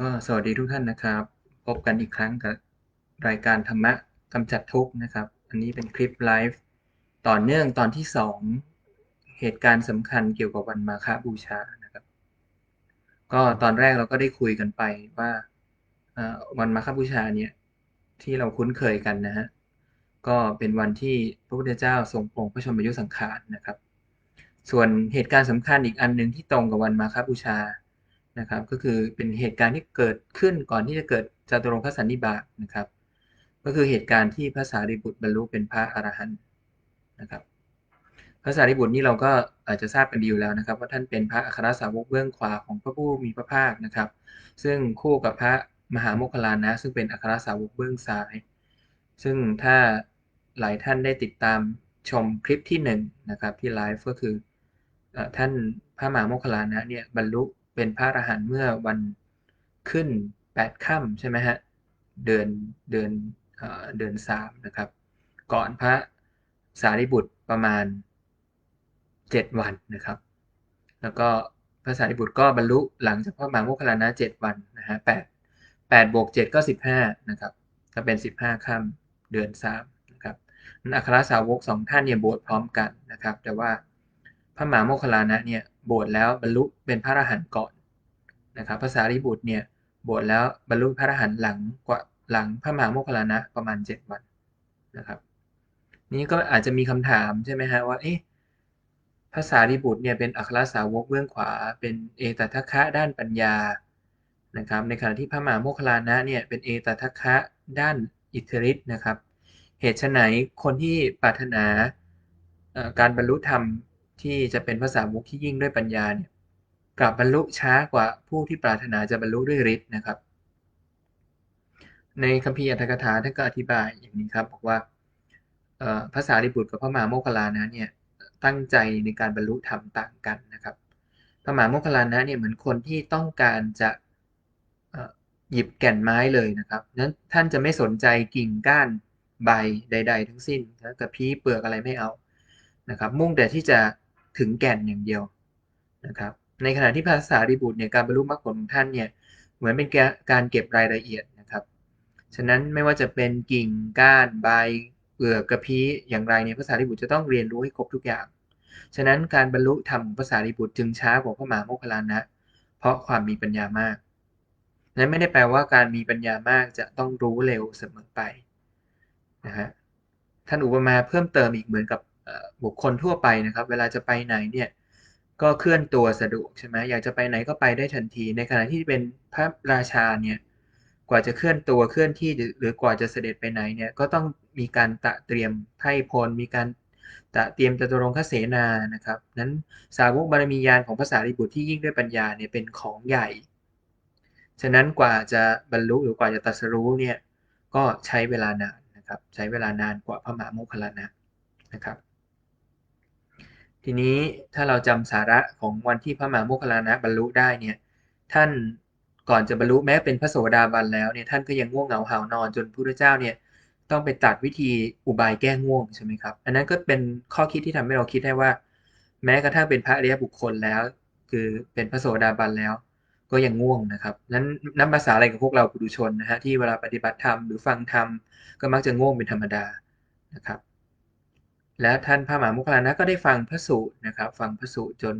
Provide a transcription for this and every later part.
ก็สวัสดีทุกท่านนะครับ พบกันอีกครั้งกับรายการธรรมะกำจัดทุกข์นะครับ อันนี้เป็นคลิปไลฟ์ต่อเนื่องตอนที่สองเหตุการณ์สำคัญเกี่ยวกับวันมาฆบูชานะครับ ก็ตอนแรกเราก็ได้คุยกันไปว่าวันมาฆบูชาเนี่ยที่เราคุ้นเคยกันนะฮะก็เป็นวันที่พระพุทธเจ้าทรงปรงพระชนมยุสังขารนะครับ ส่วนเหตุการณ์สำคัญอีกอันหนึ่งที่ตรงกับวันมาฆบูชา นะครับ ก็คือเป็นเหตุการณ์ที่เกิดขึ้นก่อนที่จะเกิดจตุรงคสันนิบาตนะครับ ก็คือเหตุการณ์ที่พระสารีบุตรบรรลุเป็นพระอรหันต์นะครับ พระสารีบุตรนี่เราก็อาจจะทราบกันดีอยู่แล้วนะครับ ว่าท่านเป็นพระอัครสาวกเบื้องขวาของพระผู้มีพระภาคนะครับ ซึ่งคู่กับพระมหาโมคคลานะ ซึ่งเป็นอัครสาวกเบื้องซ้าย ซึ่งถ้าหลายท่านได้ติดตามชมคลิปที่1นนะครับที่ไลฟ์ก็คือท่านพระมหาโมคคลานะเนี่ยบรรลุ เป็นพระอรหันต์เมื่อวันขึ้นแปดค่ำใช่ไหมฮะ เดือนเดือนเดือนสามนะครับ ก่อนพระสารีบุตรประมาณเจ็ดวันนะครับ แล้วก็พระสารีบุตรก็บรรลุหลังจากพระมหาโมคคลานะเจ็ดวันนะฮะแปดแปดบวกเจ็ดก็สิบห้านะครับก็เป็นสิบห้าค่ำเดือนสามนะครับอัครสาวกสองท่านเนี่ยบวชพร้อมกันนะครับ แต่ว่า พระมหาโมคคลานะเนี่ยบวชแล้วบรรลุเป็นพระอรหันต์ก่อนนะครับภาษาริบุตรเนี่ยบวชแล้วบรรลุพระอรหันต์หลังกว่าหลังพระมหาโมคคลานะประมาณ 7 วันนะครับ นี้ก็อาจจะมีคำถามใช่ไหมฮะว่าเอ๊ะภาษาริบุตรเนี่ยเป็นอัครสาวกเบื้องขวา เป็นเอตทัคคะด้านปัญญานะครับในขณะที่พระมหาโมคคลานะเนี่ยเป็นเอตทัคคะด้านอิทธิฤทธิ์นะครับ เหตุไหนคนที่ปรารถนาการบรรลุธรรม ที่จะเป็นภาษาวกที่ยิ่งด้วยปัญญาเนี่ยกลับบรรลุช้ากว่าผู้ที่ปรารถนาจะบรรลุด้วยฤทธิ์นะครับ ในคัมภีร์อัตถกถาท่านก็อธิบายอย่างนี้ครับบอกว่าภาษาริบุตรกับพระมหาโมคคลานะเนี่ยตั้งใจในการบรรลุธรรมต่างกันนะครับพระมหาโมคคลานะเนี่ยเหมือนคนที่ต้องการจะหยิบแก่นไม้เลยนะครับนั้นท่านจะไม่สนใจกิ่งก้านใบใด ๆ ทั้งสิ้นกระพี้เปลือกอะไรไม่เอานะครับ มุ่งแต่ที่จะ ถึงแก่นอย่างเดียวนะครับ ในขณะที่ภาษาริบุตรเนี่ยการบรรลุมรรคผลของท่านเนี่ยเหมือนเป็นการเก็บรายละเอียดนะครับ ฉะนั้นไม่ว่าจะเป็นกิ่งก้านใบเปลือกกระพี้อย่างไรเนี่ยภาษาริบุตรจะต้องเรียนรู้ให้ครบทุกอย่าง ฉะนั้นการบรรลุธรรมของภาษาริบุตรจึงช้ากว่าพระมหาโมคคลานะ เพราะความมีปัญญามากนั้นไม่ได้แปลว่าการมีปัญญามากจะต้องรู้เร็วเสมอไปนะฮะท่านอุปมาเพิ่มเติมอีกเหมือนกับ บุคคลทั่วไปนะครับ เวลาจะไปไหนเนี่ยก็เคลื่อนตัวสะดวกใช่ไหมอยากจะไปไหนก็ไปได้ทันที ในขณะที่เป็นพระราชาเนี่ยกว่าจะเคลื่อนตัวเคลื่อนที่หรือกว่าจะเสด็จไปไหนเนี่ยก็ต้องมีการตะเตรียมไพ่พล มีการตะเตรียมจตุรงคเสนานะครับ นั้นสาวกบารมียานของภาษาริบุตรที่ยิ่งด้วยปัญญาเนี่ยเป็นของใหญ่ ฉะนั้นกว่าจะบรรลุหรือกว่าจะตรัสรู้เนี่ยก็ใช้เวลานานนะครับ ใช้เวลานานกว่าพระมหาโมคคลานะนะครับ ทีนี้ถ้าเราจำสาระของวันที่พระมหาโมคคลานะบรรลุได้เนี่ย ท่านก่อนจะบรรลุแม้เป็นพระโสดาบันแล้วเนี่ยท่านก็ยังง่วงเหงาหานอนจนพระพุทธเจ้าเนี่ยต้องไปตัดวิธีอุบายแก้ง่วงใช่ไหมครับ อันนั้นก็เป็นข้อคิดที่ทำให้เราคิดได้ว่า แม้กระทั่งเป็นพระอริยบุคคลแล้ว คือเป็นพระโสดาบันแล้ว ก็ยังง่วงนะครับนั้นน้ำภาษาอะไรกับพวกเราปุถุชนนะฮะที่เวลาปฏิบัติธรรมหรือฟังธรรมก็มักจะง่วงเป็นธรรมดานะครับ และท่านพระมหามุคลานะก็ได้ฟังพระสูตรนะครับ ฟังพระสูตรจน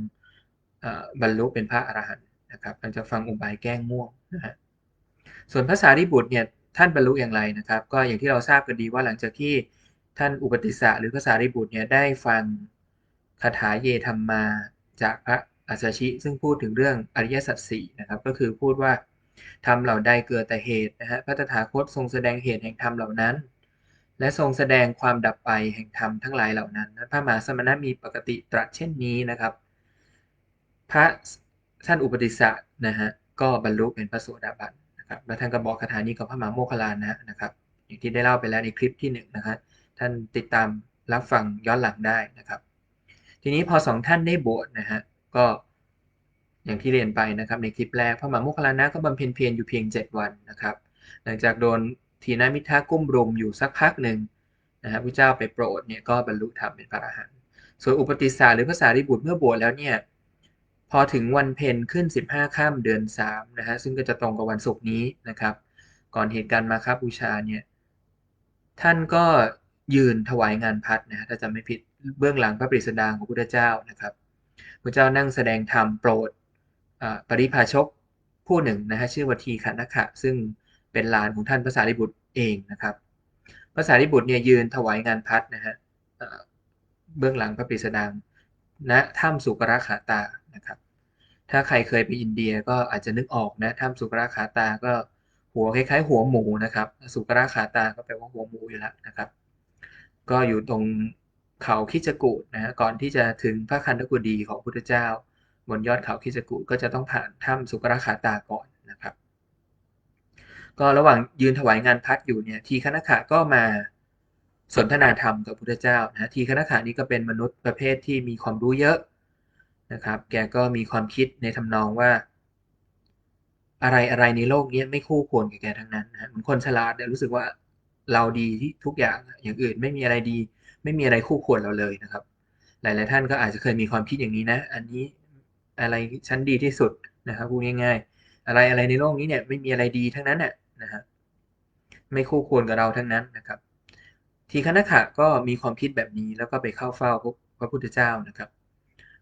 บรรลุเป็นพระอรหันต์นะครับหลังจากฟังอุบายแก้ง่วงนะฮะส่วนภาษาริบุตรเนี่ยท่านบรรลุอย่างไรนะครับ ก็อย่างที่เราทราบกันดีว่าหลังจากที่ท่านอุปติสสะหรือภาษาริบุตรเนี่ยได้ฟังคาถาเยธรรมมาจากพระอัสชิซึ่งพูดถึงเรื่องอริยสัจสี่นะครับ ก็คือพูดว่าทำเหล่าใดเกิดแต่เหตุนะฮะพระตถาคตทรงแสดงเหตุแห่งธรรมเหล่านั้น และทรงแสดงความดับไปแห่งธรรมทั้งหลายเหล่านั้นพระมหาสมณะมีปกติตรัสเช่นนี้นะครับ พระท่านอุปติสสะนะฮะก็บรรลุเป็นพระโสดาบันนะครับและท่านก็บอกคาถานี้กับพระมหาโมคคลานะนะครับ อย่างที่ได้เล่าไปแล้วในคลิปที่1นนะครับท่านติดตามรับฟังย้อนหลังได้นะครับ ทีนี้พอสองท่านได้บวชนะฮะก็อย่างที่เรียนไปนะครับในคลิปแรกพระมหาโมคคลานะก็บำเพ็ญเพียรอยู่เพียง 7 วันนะครับ หลังจากโดน ทีนมิทากุ้มรุมอยู่สักพักหนึ่งนะครับพระเจ้าไปโปรดเนี่ยก็บรรลุธรรมเป็นพระอรหันต์ส่วนอุปติสสะหรือภาษาริบุตรเมื่อบวชแล้วเนี่ยพอถึงวันเพ็ญขึ้น 15ค่ำเดือน3นะฮะซึ่งก็จะตรงกับวันศุกร์นี้นะครับ ก่อนเหตุการณ์มาคาบูชาเนี่ยท่านก็ยืนถวายงานพัดนะฮะถ้าจำไม่ผิดเบื้องหลังพระปริศดางของพระพุทธเจ้านะครับพระเจ้านั่งแสดงธรรมโปรดปริพาชกผู้หนึ่งนะฮะชื่อวัทีขันนะะซึ่ง เป็นลานของท่านพระสารีบุตรเองนะครับพระสารีบุตรเนี่ยยืนถวายงานพัดนะฮะเบื้องหลังพระปริศดางณถ้ำสุกราขาตานะครับ ถ้าใครเคยไปอินเดียก็อาจจะนึกออกนะถ้ำสุกราขาตาก็หัวคล้ายๆ หัวหมูนะครับ สุกราขาตาก็แปลว่าหัวหมูอยู่แล้วนะครับ ก็อยู่ตรงเขาคิจกุนะฮะก่อนที่จะถึงพระคันธกุฎีของพุทธเจ้า บนยอดเขาคิจกุก็จะต้องผ่านถ้ำสุกราขาตาก่อนนะครับ ก็ระหว่างยืนถวายงานพัดอยู่เนี่ยทีคณะขะก็มาสนทนาธรรมกับพุทธเจ้านะทีคณะขานี้ก็เป็นมนุษย์ประเภทที่มีความรู้เยอะนะครับ แกก็มีความคิดในทำนองว่า อะไรอะไรในโลกนี้ไม่คู่ควรกับแกทั้งนั้นนะเหมือนคนฉลาดเนี่ยรู้สึกว่าเราดีที่ทุกอย่างอย่างอื่นไม่มีอะไรดี ไม่มีอะไรคู่ควรเราเลยนะครับ หลาย ๆ ท่านก็อาจจะเคยมีความคิดอย่างนี้นะ อันนี้อะไรชั้นดีที่สุดนะครับพูดง่าย ๆ อะไรอะไรในโลกนี้เนี่ยไม่มีอะไรดีทั้งนั้นน่ะ นะฮะไม่คู่ควรกับเราทั้งนั้นนะครับ ทีฆนขะก็มีความคิดแบบนี้แล้วก็ไปเข้าเฝ้าพระพุทธเจ้านะครับ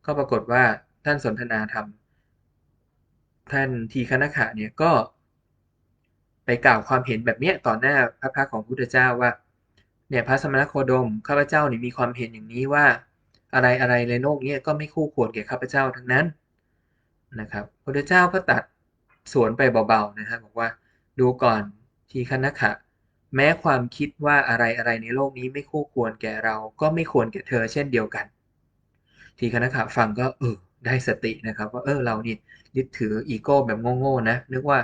ก็ปรากฏว่าท่านสนทนาธรรม ท่านทีฆนขะเนี่ยก็ ไปกล่าวความเห็นแบบนี้ต่อหน้าพระพักของพุทธเจ้าว่าเนี่ยพระสมณโคดมข้าพเจ้านี่มีความเห็นอย่างนี้ว่าอะไรอะไรในโลกนี้ก็ไม่คู่ควรแก่ข้าพเจ้าทั้งนั้นนะครับพุทธเจ้าก็ตัดสวนไปเบาๆนะฮะบอกว่า ดูก่อนทีฆนขะ แม้ความคิดว่าอะไรอะไรในโลกนี้ไม่คู่ควรแก่เราก็ไม่ควรแก่เธอเช่นเดียวกัน ทีคณะขาฟังก็เออได้สตินะครับ ว่าเออเรานี่ยึดถืออีโก้แบบโง่ๆนะนึกว่า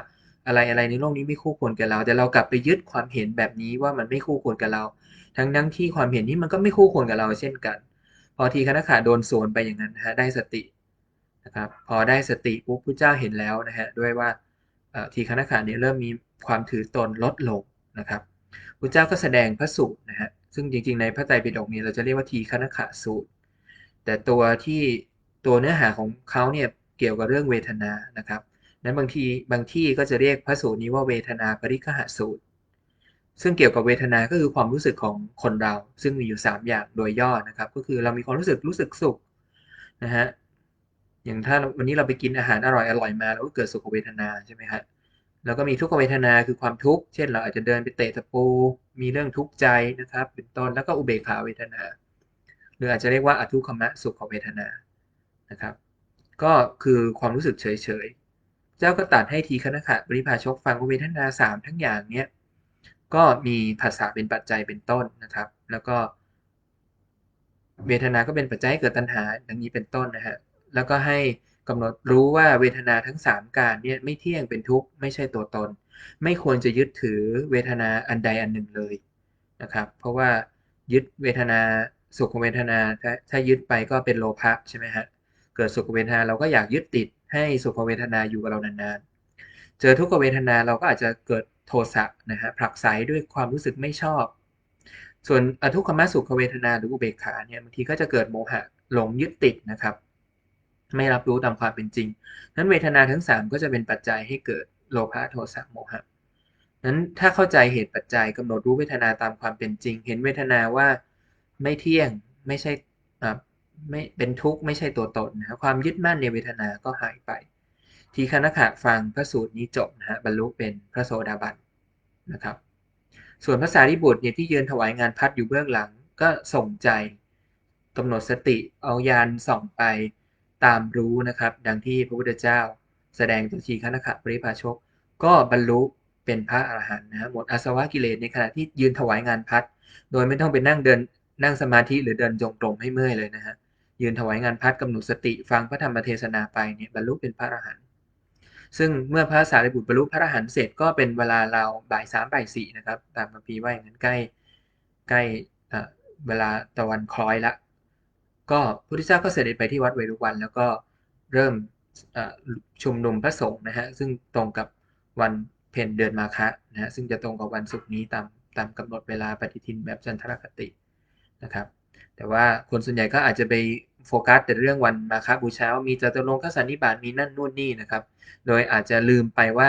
อะไรอะไรในโลกนี้ไม่คู่ควรแก่เรา แต่เรากลับไปยึดความเห็นแบบนี้ว่ามันไม่คู่ควรกับเรา ทั้งนั้งที่ความเห็นนี้มันก็ไม่คู่ควรกับเราเช่นกัน พอทีคณะขาโดนสวนไปอย่างนั้นนะฮะได้สตินะครับพอได้สติปุ๊บพระเจ้าเห็นแล้วนะฮะด้วยว่า ทีคณะขาเนี่ยเริ่มมีความถือตนลดลงนะครับพระเจ้าก็แสดงพระสูตรนะฮะซึ่งจริงๆในพระไตรปิฎกนี้เราจะเรียกว่าทีคณขะสูตร แต่ตัวที่ตัวเนื้อหาของเขาเนี่ยเกี่ยวกับเรื่องเวทนานะครับนั้นบางทีบางที่ก็จะเรียกพระสูตรนี้ว่าเวทนาปริคหสูตร ซึ่งเกี่ยวกับเวทนาก็คือความรู้สึกของคนเรา ซึ่งมีอยู่ 3 อย่างโดยย่อนะครับ ก็คือเรามีความรู้สึกรู้สึกสุขนะฮะ อย่างถ้าวันนี้เราไปกินอาหารอร่อยอร่อยมาแล้วก็เกิดสุขเวทนาใช่ไหมครับแล้วก็มีทุกขเวทนาคือความทุกข์ เช่น เราอาจจะเดินไปเตะตะปู มีเรื่องทุกข์ใจนะครับ เป็นต้น แล้วก็อุเบกขาเวทนา หรืออาจจะเรียกว่าอทุกขมะสุขเวทนา นะครับ ก็คือความรู้สึกเฉยๆ เจ้าก็ตัดให้ทีคณขะบริพาชกฟังเวทนาสามทั้งอย่างเนี้ย ก็มีภาษาเป็นปัจจัยเป็นต้นนะครับ แล้วก็ เวทนาก็เป็นปัจจัยให้เกิดตัณหาดังนี้เป็นต้นนะฮะ แล้วก็ให้กำหนดรู้ว่าเวทนาทั้ง 3 การเนี่ยไม่เที่ยงเป็นทุกข์ไม่ใช่ตัวตน ไม่ควรจะยึดถือเวทนาอันใดอันหนึ่งเลยนะครับ เพราะว่ายึดเวทนาสุขเวทนาถ้าถ้ายึดไปก็เป็นโลภะใช่ไหมฮะเกิดสุขเวทนาเราก็อยากยึดติดให้สุขเวทนาอยู่กับเรานานๆ เจอทุกขเวทนาเราก็อาจจะเกิดโทสะนะฮะผลักไสด้วยความรู้สึกไม่ชอบ ส่วนอทุกขมสุขเวทนาหรืออุเบกขาเนี่ยบางทีก็จะเกิดโมหะหลงยึดติดนะครับ ไม่รับรู้ตามความเป็นจริง นั้นเวทนาทั้ง 3 ก็จะเป็นปัจจัยให้เกิดโลภะโทสะโมหะนั้นถ้าเข้าใจเหตุปัจจัยกำหนดรู้เวทนาตามความเป็นจริง เห็นเวทนาว่าไม่เที่ยงไม่ใช่ไม่เป็นทุกข์ไม่ใช่ตัวตนนะความยึดมั่นในเวทนาก็หายไป ทีคณะขะฟังพระสูตรนี้จบนะฮะบรรลุเป็นพระโสดาบันนะครับ ส่วนภาษาริบุตรเนี่ยที่ยืนถวายงานพัดอยู่เบื้องหลังก็ส่งใจกำหนดสติเอายานส่องไป ตามรู้นะครับ ดังที่พระพุทธเจ้า แสดงตัวทีฆนขะปริภาชก ก็บรรลุเป็นพระอรหันต์นะหมดอาสวะกิเลสในขณะที่ยืนถวายงานพัดโดยไม่ต้องไปนั่งเดินนั่งสมาธิหรือเดินจงกรมให้เมื่อยเลยนะฮะยืนถวายงานพัดกำหนดสติฟังพระธรรมเทศนาไปเนี่ยบรรลุเป็นพระอรหันต์ซึ่งเมื่อพระสารีบุตรบรรลุพระอรหันต์เสร็จก็เป็นเวลาเราบ่ายสามบ่ายสี่นะครับ ตามคัมภีร์ว่าอย่างนั้นใกล้ใกล้เวลาตะวันคล้อยละ ก็พุทธเจ้าก็เสด็จไปที่วัดเวรุวัน แล้วก็เริ่มชุมนุมพระสงฆ์นะฮะซึ่งตรงกับวันเพ็ญเดือนมาคะนะฮะซึ่งจะตรงกับวันศุกร์นี้ตามตามกำหนดเวลาปฏิทินแบบจันทรคตินะครับ แต่ว่าคนส่วนใหญ่ก็อาจจะไปโฟกัสแต่เรื่องวันมาฆบูชามีจตุรงคสันนิบาตมีนั่นนู่นนี่นะครับ โดยอาจจะลืมไปว่า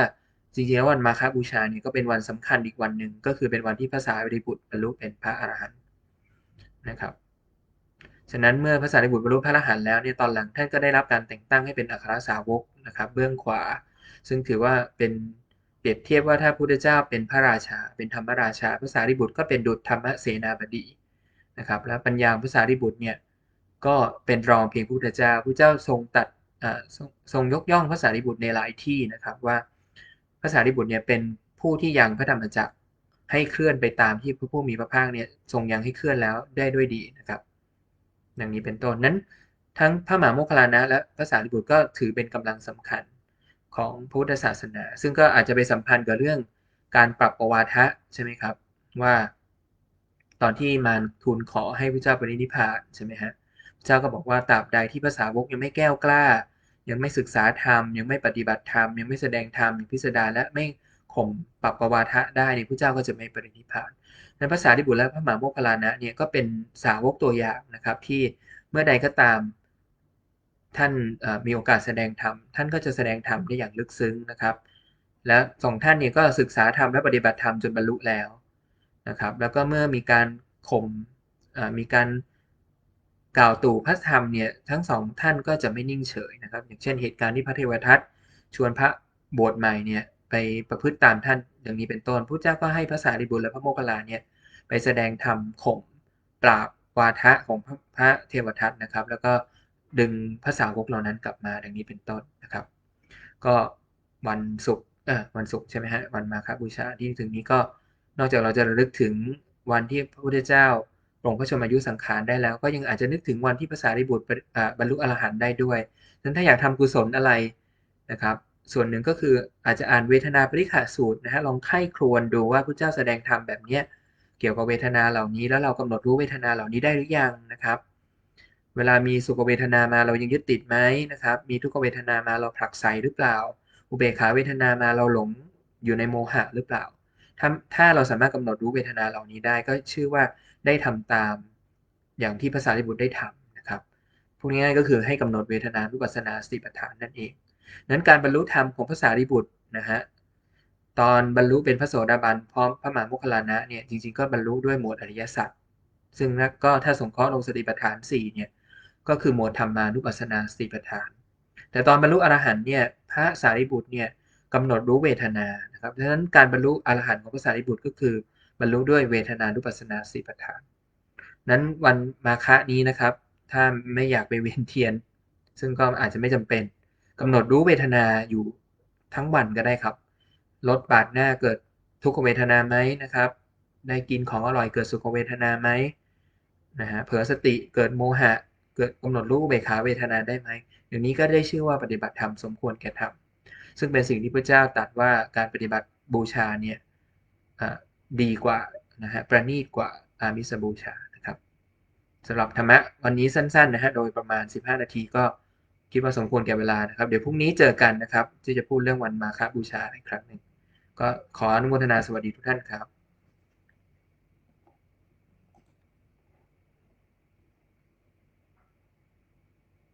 จริงๆแล้ววันมาฆบูชาเนี่ยก็เป็นวันสำคัญอีกวันหนึ่งก็คือเป็นวันที่พระสารีบุตรบรรลุเป็นพระอรหันต์นะครับ ฉะนั้นเมื่อพระสารีบุตรบรรลุพระอรหันต์แล้วเนี่ยตอนหลังท่านก็ได้รับการแต่งตั้งให้เป็นอัครสาวกนะครับ เบื้องขวา ซึ่งถือว่าเป็นเปรียบเทียบว่าถ้าพุทธเจ้าเป็นพระราชา เป็นธรรมราชาพระสารีบุตรก็เป็นดุจธรรมเสนาบดีนะครับและปัญญาพระสารีบุตรเนี่ยก็เป็นรองเพียงพุทธเจ้าพุทธเจ้าทรงตัดทรงยกย่องพระสารีบุตรในหลายที่นะครับว่าพระสารีบุตรเนี่ยเป็นผู้ที่ยังพระธรรมจักรให้เคลื่อนไปตามที่พระผู้มีพระภาคเนี่ยทรงยังให้เคลื่อนแล้วได้ด้วยดีนะครับ ดังนี้เป็นต้นนั้น ทั้งพระมหาโมคคลานะและพระสารีบุตรก็ถือเป็นกำลังสำคัญของพุทธศาสนา ซึ่งก็อาจจะไปสัมพันธ์กับเรื่องการปรับประวาทะใช่ไหมครับ ว่า ตอนที่มารทูลขอให้พระเจ้าปรินิพพานใช่ไหมฮะพระเจ้าก็บอกว่าตราบใดที่ภาษาวกยังไม่แก้วกล้า ยังไม่ศึกษาธรรมยังไม่ปฏิบัติธรรมยังไม่แสดงธรรมอย่างพิสดารและไม่ ข่มปรับประวาทะได้เนี่ยพระเจ้าก็จะไม่ปรินิพานในภาษาที่บุตรและพระมหาโมคคลานะเนี่ยก็เป็นสาวกตัวอย่างนะครับ ที่เมื่อใดก็ตามท่านมีโอกาสแสดงธรรมท่านก็จะแสดงธรรมได้อย่างลึกซึ้งนะครับ และสองท่านเนี่ยก็ศึกษาธรรมและปฏิบัติธรรมจนบรรลุแล้วนะครับ แล้วก็เมื่อมีการข่มมีการกล่าวตู่พระธรรมเนี่ยทั้งสองท่านก็จะไม่นิ่งเฉยนะครับ อย่างเช่นเหตุการณ์ที่พระเทวทัตชวนพระบวชใหม่เนี่ย ไปประพฤติตามท่านอย่างนี้เป็นต้นพระเจ้าก็ให้พระสารีบุตรและพระโมคคัลลาเนี่ยไปแสดงธรรมข่มปราบวาทะของพระเทวทัตนะครับ แล้วก็ดึงภาษาวกเหล่านั้นกลับมาดังนี้เป็นต้นนะครับ ก็วันศุกร์เออวันศุกร์ใช่ไหมฮะวันมาคบูชาที่ถึงนี้ก็นอกจากเราจะระลึกถึงวันที่พระพุทธเจ้าปรงพระชนมายุสังขารได้แล้ว ก็ยังอาจจะนึกถึงวันที่ภาษาริบุตรบรรลุอรหันต์ได้ด้วยนั้นถ้าอยากทำกุศลอะไรนะครับ ส่วนหนึ่งก็คืออาจจะอ่านเวทนาปริขาสูตรนะฮะลองไข้ครวนดูว่าพระเจ้าแสดงธรรมแบบเนี้ยเกี่ยวกับเวทนาเหล่านี้แล้วเรากำหนดรู้เวทนาเหล่านี้ได้หรือยังนะครับ เวลามีสุขเวทนามาเรายังยึดติดไหมนะครับ มีทุกขเวทนามาเราผลักไสหรือเปล่า อุเบกขาเวทนามาเราหลงอยู่ในโมหะหรือเปล่า ถ้าถ้าเราสามารถกำหนดรู้เวทนาเหล่านี้ได้ก็ชื่อว่าได้ทำตามอย่างที่ภาษาลิบุตรได้ทำนะครับพูดง่ายๆก็คือให้กำหนดเวทนานุปัสสนาสติปัฏฐานนั่นเอง นั้นการบรรลุธรรมของภาษาลิบุตรนะฮะตอนบรรลุเป็นพระโสดาบันพร้อมพระมหาโมคคลานะเนี่ยจริงๆก็บรรลุด้วยหมวดอริยสัจซึ่งก็ถ้าสงเคราะห์ลงสติปัฏฐาน4เนี่ยก็คือหมวดธรรมานุปัสสนาสติปัฏฐาน แต่ตอนบรรลุอรหันต์เนี่ยพระสารีบุตรเนี่ยกำหนดรู้เวทนานะครับดังนั้นการบรรลุอรหันต์ของพระสารีบุตรก็คือบรรลุด้วยเวทนานุปัสสนาสติปัฏฐาน นั้นวันมาฆะนี้นะครับ ถ้าไม่อยากไปเวียนเทียน ซึ่งก็อาจจะไม่จำเป็น กำหนดรู้เวทนาอยู่ทั้งวันก็ได้ครับลดบาดหน้าเกิดทุกขเวทนาไหมนะครับ ได้กินของอร่อยเกิดสุขเวทนาไหมนะฮะเผลอสติเกิดโมหะ เกิดกำหนดรู้เบขาเวทนาได้ไหมอย่างนี้ก็ได้ชื่อว่าปฏิบัติธรรมสมควรแก่ธรรมซึ่งเป็นสิ่งที่พระเจ้าตรัสว่าการปฏิบัติบูชาเนี่ยดีกว่านะฮะประณีตกว่าอามิสบูชาครับสำหรับธรรมะวันนี้สั้นๆนะฮะโดยประมาณ 15 นาทีก็ คิดว่าสมควรแก่เวลานะครับ เดี๋ยวพรุ่งนี้เจอกันนะครับ ที่จะพูดเรื่องวันมาฆบูชาอีกครั้งหนึ่งก็ขออนุโมทนาสวัสดีทุกท่านครับ